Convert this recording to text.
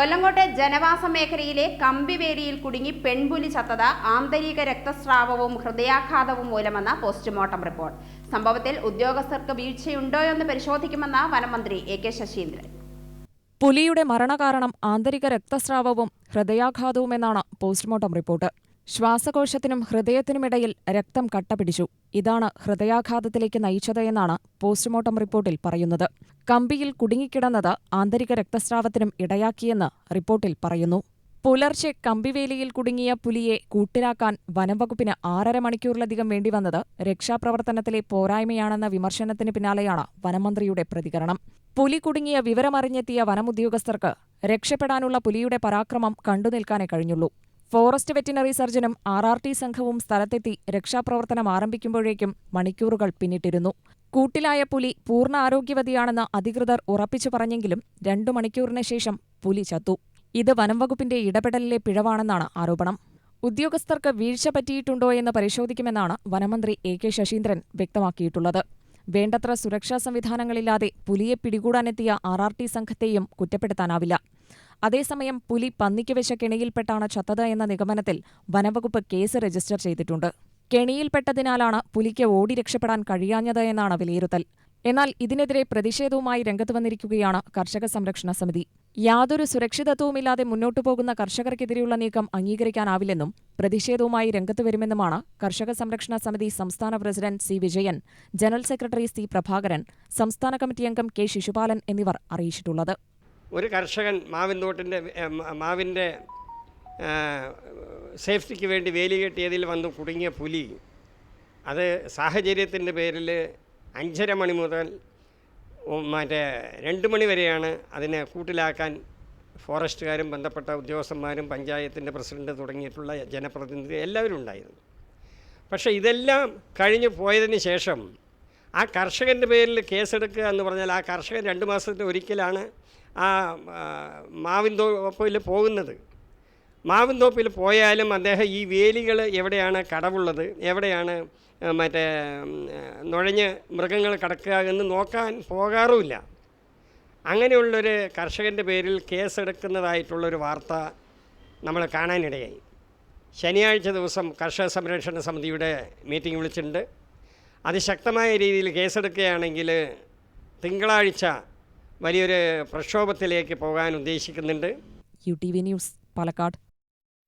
കൊല്ലങ്കോട്ടെ ജനവാസ മേഖലയിലെ കമ്പിവേലിയിൽ കുടുങ്ങി പെൺപുലി ചത്തത ആന്തരിക രക്തസ്രാവവും ഹൃദയാഘാതവും മൂലമെന്ന പോസ്റ്റ്മോർട്ടം റിപ്പോർട്ട്. സംഭവത്തിൽ ഉദ്യോഗസ്ഥർക്ക് വീഴ്ചയുണ്ടോയെന്ന് പരിശോധിക്കുമെന്ന് വനമന്ത്രി എ കെ ശശീന്ദ്രൻ. പുലിയുടെ മരണകാരണം ആന്തരിക രക്തസ്രാവവും ഹൃദയാഘാതവുമെന്നാണ് പോസ്റ്റ്മോർട്ടം റിപ്പോർട്ട്. ശ്വാസകോശത്തിനും ഹൃദയത്തിനുമിടയിൽ രക്തം കട്ടപിടിച്ചു. ഇതാണ് ഹൃദയാഘാതത്തിലേക്ക് നയിച്ചതെന്നാണ് പോസ്റ്റ്മോർട്ടം റിപ്പോർട്ടിൽ പറയുന്നത്. കമ്പിയിൽ കുടുങ്ങിക്കിടന്നത് ആന്തരിക രക്തസ്രാവത്തിനും ഇടയാക്കിയെന്ന് റിപ്പോർട്ടിൽ പറയുന്നു. പുലർച്ചെ കമ്പിവേലിയിൽ കുടുങ്ങിയ പുലിയെ കൂട്ടിലാക്കാൻ വനംവകുപ്പിന് ആറര മണിക്കൂറിലധികം വേണ്ടിവന്നത് രക്ഷാപ്രവർത്തനത്തിലെ പോരായ്മയാണെന്ന വിമർശനത്തിന് പിന്നാലെയാണ് വനമന്ത്രിയുടെ പ്രതികരണം. പുലി കുടുങ്ങിയ വിവരമറിഞ്ഞെത്തിയ വനമുദ്യോഗസ്ഥർക്ക് രക്ഷപ്പെടാനുള്ള പുലിയുടെ പരാക്രമം കണ്ടുനിൽക്കാനേ കഴിഞ്ഞുള്ളൂ. ഫോറസ്റ്റ് വെറ്റിനറി സർജനും ആർ ആർ ടി സംഘവും സ്ഥലത്തെത്തി രക്ഷാപ്രവർത്തനം ആരംഭിക്കുമ്പോഴേക്കും മണിക്കൂറുകൾ പിന്നിട്ടിരുന്നു. കൂട്ടിലായ പുലി പൂർണ ആരോഗ്യവതിയാണെന്ന് അധികൃതർ ഉറപ്പിച്ചു പറഞ്ഞെങ്കിലും രണ്ടു മണിക്കൂറിന് ശേഷം പുലി ചത്തു. ഇത് വനംവകുപ്പിന്റെ ഇടപെടലിലെ പിഴവാണെന്നാണ് ആരോപണം. ഉദ്യോഗസ്ഥർക്ക് വീഴ്ച പറ്റിയിട്ടുണ്ടോ എന്ന് പരിശോധിക്കുമെന്നാണ് വനമന്ത്രി എ കെ ശശീന്ദ്രൻ വ്യക്തമാക്കിയിട്ടുള്ളത്. വേണ്ടത്ര സുരക്ഷാ സംവിധാനങ്ങളില്ലാതെ പുലിയെ പിടികൂടാനെത്തിയ ആർ ആർ ടി സംഘത്തെയും കുറ്റപ്പെടുത്താനാവില്ല. അതേസമയം പുലി പന്നിക്ക് വെച്ച കെണിയിൽപ്പെട്ടാണ് ചത്തത് എന്ന നിഗമനത്തിൽ വനംവകുപ്പ് കേസ് രജിസ്റ്റർ ചെയ്തിട്ടുണ്ട്. കെണിയിൽപ്പെട്ടതിനാലാണ് പുലിക്ക് ഓടി രക്ഷപ്പെടാൻ കഴിയാഞ്ഞത് എന്നാണ് വിലയിരുത്തൽ. എന്നാൽ ഇതിനെതിരെ പ്രതിഷേധവുമായി രംഗത്ത് വന്നിരിക്കുകയാണ് കർഷക സംരക്ഷണ സമിതി. യാതൊരു സുരക്ഷിതത്വവുമില്ലാതെ മുന്നോട്ടു പോകുന്ന കർഷകർക്കെതിരെയുള്ള നീക്കം അംഗീകരിക്കാനാവില്ലെന്നും പ്രതിഷേധവുമായി രംഗത്ത് വരുമെന്നുമാണ് കർഷക സംരക്ഷണ സമിതി സംസ്ഥാന president C Vijayan general secretary C Prabhakaran സംസ്ഥാന കമ്മിറ്റി അംഗം കെ ശിശുപാലൻ എന്നിവർ അറിയിച്ചിട്ടുള്ളത്. ഒരു കർഷകൻ മാവിൻ തോട്ടിന്റെ മാവിന്റെ സേഫ്റ്റിക്ക് വേണ്ടി വേലി കെട്ടിയതിൽ വന്ന് കുടുങ്ങിയ പുലി. അത് സാഹചര്യത്തിന്റെ പേരിൽ അഞ്ചര മണി മുതൽ മറ്റേ രണ്ട് മണി വരെയാണ് അതിനെ കൂട്ടിലാക്കാൻ ഫോറസ്റ്റുകാരും ബന്ധപ്പെട്ട ഉദ്യോഗസ്ഥന്മാരും പഞ്ചായത്തിന്റെ പ്രസിഡന്റ് തുടങ്ങിയിട്ടുള്ള ജനപ്രതിനിധി എല്ലാവരും ഉണ്ടായിരുന്നു. പക്ഷേ ഇതെല്ലാം കഴിഞ്ഞു പോയതിന് ശേഷം ആ കർഷകന്റെ പേരിൽ കേസെടുക്കുക എന്ന് പറഞ്ഞാൽ ആ കർഷകൻ രണ്ട് മാസത്തിൽ ഒരിക്കലാണ് ആ മാവിൻ തോപ്പിൽ പോകുന്നത്. മാവിൻ തോപ്പിൽ പോയാലും അദ്ദേഹം ഈ വേലികൾ എവിടെയാണ് കടവുള്ളത് എവിടെയാണ് മറ്റേ നുഴഞ്ഞ് മൃഗങ്ങൾ കടക്കുക എന്ന് നോക്കാൻ പോകാറുമില്ല. അങ്ങനെയുള്ളൊരു കർഷകന്റെ പേരിൽ കേസെടുക്കുന്നതായിട്ടുള്ളൊരു വാർത്ത നമ്മൾ കാണാനിടയായി. ശനിയാഴ്ച ദിവസം കർഷക സംരക്ഷണ സമിതിയുടെ മീറ്റിംഗ് വിളിച്ചിട്ടുണ്ട്. അതിശക്തമായ രീതിയിൽ കേസെടുക്കുകയാണെങ്കിൽ തിങ്കളാഴ്ച വലിയൊരു പ്രക്ഷോഭത്തിലേക്ക് പോകാൻ ഉദ്ദേശിക്കുന്നുണ്ട്. U T V news Palakkad.